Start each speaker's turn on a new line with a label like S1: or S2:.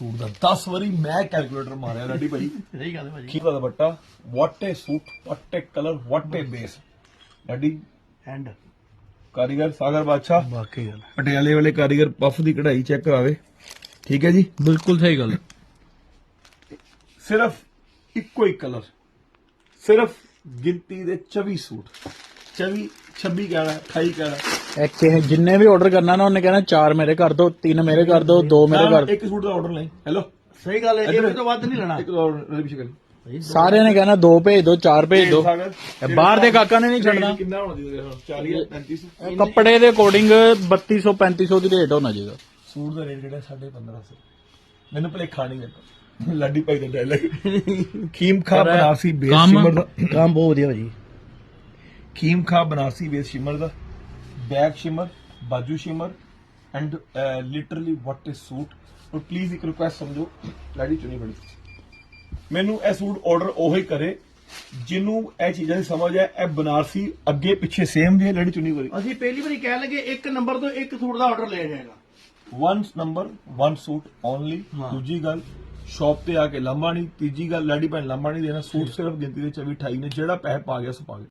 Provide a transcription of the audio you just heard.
S1: Suit ਦਾ। 10 ਵਾਰੀ ਮੈਂ calculator ਮਾਰਿਆ ਰੈਡੀ ਭਾਈ।
S2: ਸਹੀ ਗੱਲ ਹੈ ਭਾਜੀ।
S1: ਕੀ ਦਾ ਦੁਪੱਟਾ? What a suit what a colour what a base ready
S2: and
S1: ਕਾਰੀਗਰ ਸਾਗਰ ਬਾਦਸ਼ਾਹ।
S2: ਵਾਕਈ ਗੱਲ
S1: ਪਟਿਆਲੇ ਵਾਲੇ ਕਾਰੀਗਰ ਪਫ ਦੀ ਕਢਾਈ ਚੈੱਕ ਕਰਾਵੇ। ਠੀਕ ਹੈ ਜੀ?
S2: ਬਿਲਕੁਲ ਸਹੀ ਗੱਲ
S1: ਸਿਰਫ ਇੱਕੋ ਹੀ ਕਲਰ ਸਿਰਫ ਗਿਣਤੀ ਦੇ 24 ਸੂਟ। 24 26 ਕਹਿਣਾ 28 ਕਹਿਣਾ।
S2: ਇੱਕ ਇਹ ਜਿੰਨੇ ਵੀ ਆਰਡਰ ਕਰਨਾ ਨਾ ਉਹਨੇ ਕਹਿਣਾ ਚਾਰ ਮੇਰੇ ਕਰ ਦੋ ਤਿੰਨ ਮੇਰੇ ਕਰ ਦੋ ਦੋ ਮੇਰੇ ਕਰ
S1: ਇੱਕ ਸੂਟ ਦਾ ਆਰਡਰ ਲਈ ਹੈਲੋ
S2: ਸਹੀ ਗੱਲ ਹੈ
S1: ਇੱਧਰ-
S2: ਤੋਂ ਵੱਧ ਨਹੀਂ ਲੈਣਾ।
S1: ਇੱਕ ਆਰਡਰ ਰਿਪੀਟ ਕਰੀ।
S2: ਸਾਰਿਆਂ ਨੇ ਕਹਿਣਾ ਦੋ ਭੇਜ ਦੋ ਚਾਰ ਭੇਜ ਦੋ।
S1: ਸਾਗਰ
S2: ਇਹ ਬਾਹਰ ਦੇ ਕਾਕਾਂ ਨੇ ਨਹੀਂ ਛੱਡਣਾ।
S1: ਕਿੰਨਾ ਹੋਣਾ ਚਾਹੀਦਾ 40 35
S2: ਕੱਪੜੇ ਦੇ ਅਕੋਰਡਿੰਗ 3200 3500 ਦੀ ਰੇਟ ਹੋਣਾ ਚਾਹੀਦਾ
S1: ਸੂਟ ਦਾ ਰੇਟ ਜਿਹੜਾ 1550 ਮੈਨੂੰ ਭਲੇਖਾ ਨਹੀਂ ਮੇਰੇ ਲੱਡੀ ਭਾਈ ਦਾ ਡਾਇਲੌਗ ਖੀਮ ਖਾ ਬਨਾਰਸੀ ਬੇਸ ਸ਼ਿਮਰ ਦਾ
S2: ਕੰਮ ਬਹੁਤ ਵਧੀਆ ਭਾਜੀ।
S1: ਖੀਮ ਖਾ ਬਨਾਰਸੀ ਬੇਸ ਸ਼ਿਮਰ ਦਾ। ਬੈਕ ਸ਼ਿਮਰ ਬਾਜੂ shimmer and literally what is suit ਪਰ ਪਲੀਜ਼ ਇੱਕ ਰਿਕੁਐਸਟ ਸਮਝੋ ਲਾਡੀ ਚੁਣੀ ਬੜੀ ਮੈਨੂੰ ਇਹ ਸੂਟ ਆਰਡਰ ਉਹੀ ਕਰੇ ਜਿਹਨੂੰ ਇਹ ਚੀਜ਼ਾਂ ਦੀ ਸਮਝ ਹੈ ਇਹ ਬਨਾਰਸੀ ਅੱਗੇ ਪਿੱਛੇ ਸੇਮ ਜੇ ਲੜੀ ਚੁਣੀ ਬੜੀ
S2: ਅਸੀਂ ਪਹਿਲੀ ਵਾਰੀ ਕਹਿ ਲਗੇ ਇੱਕ ਨੰਬਰ ਤੋਂ ਇੱਕ ਸੂਟ ਦਾ ਆਰਡਰ ਲਿਆ ਜਾਏਗਾ।
S1: One number one suit only
S2: ਹਾਂ।
S1: ਦੂਜੀ ਗੱਲ ਸ਼ਾਪ ਤੇ ਆ ਕੇ ਲੰਬਾ ਨਹੀਂ ਤੀਜੀ ਗੱਲ ਲਾਡੀ ਭੈਣ ਲੰਬਾ ਨਹੀਂ ਦੇਣਾ ਸੂਟ ਸਿਰਫ ਗਿਣਤੀ ਦੇ 24 28 ਨੇ ਜਿਹੜਾ ਪੈਸੇ ਪਾ ਗਿਆ ਸੋ ਪਾ ਗਿਆ।